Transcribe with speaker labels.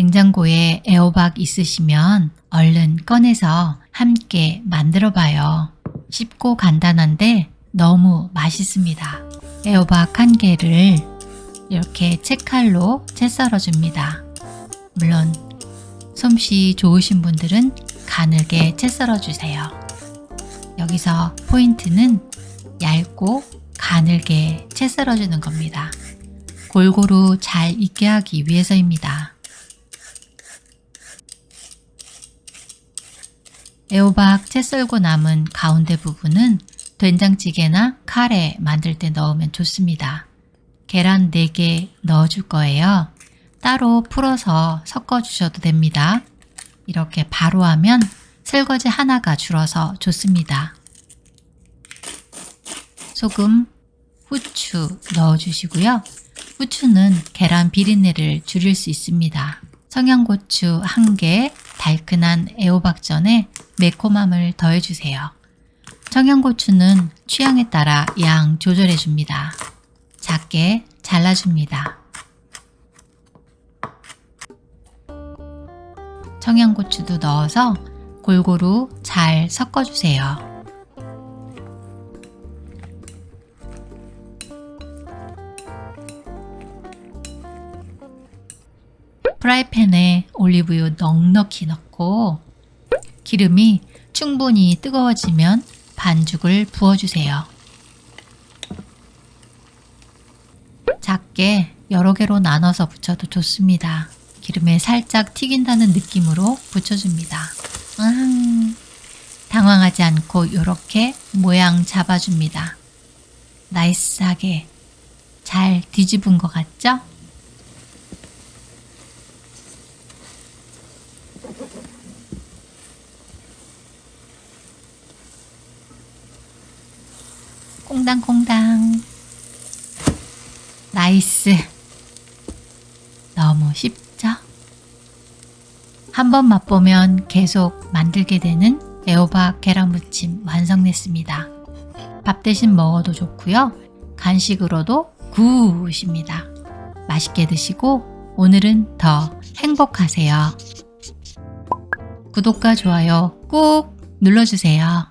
Speaker 1: 냉장고에 애호박 있으시면 얼른 꺼내서 함께 만들어 봐요. 쉽고 간단한데 너무 맛있습니다. 애호박 한 개를 이렇게 채칼로 채 썰어 줍니다. 물론 솜씨 좋으신 분들은 가늘게 채 썰어 주세요. 여기서 포인트는 얇고 가늘게 채 썰어 주는 겁니다. 골고루 잘 익게 하기 위해서입니다. 애호박 채 썰고 남은 가운데 부분은 된장찌개나 카레 만들 때 넣으면 좋습니다. 계란 4개 넣어줄 거예요. 따로 풀어서 섞어 주셔도 됩니다. 이렇게 바로 하면 설거지 하나가 줄어서 좋습니다. 소금, 후추 넣어주시고요. 후추는 계란 비린내를 줄일 수 있습니다. 청양고추 1개, 달큰한 애호박전에 매콤함을 더해주세요. 청양고추는 취향에 따라 양 조절해줍니다. 작게 잘라줍니다. 청양고추도 넣어서 골고루 잘 섞어주세요. 프라이팬에 올리브유 넉넉히 넣고 기름이 충분히 뜨거워지면 반죽을 부어주세요. 작게 여러 개로 나눠서 붙여도 좋습니다. 기름에 살짝 튀긴다는 느낌으로 붙여줍니다. 아, 당황하지 않고 이렇게 모양 잡아줍니다. 나이스하게 잘 뒤집은 것 같죠? 콩당콩당. 나이스. 너무 쉽죠? 한 번 맛보면 계속 만들게 되는 애호박 계란무침 완성됐습니다. 밥 대신 먹어도 좋고요. 간식으로도 굿입니다. 맛있게 드시고 오늘은 더 행복하세요. 구독과 좋아요 꼭 눌러주세요.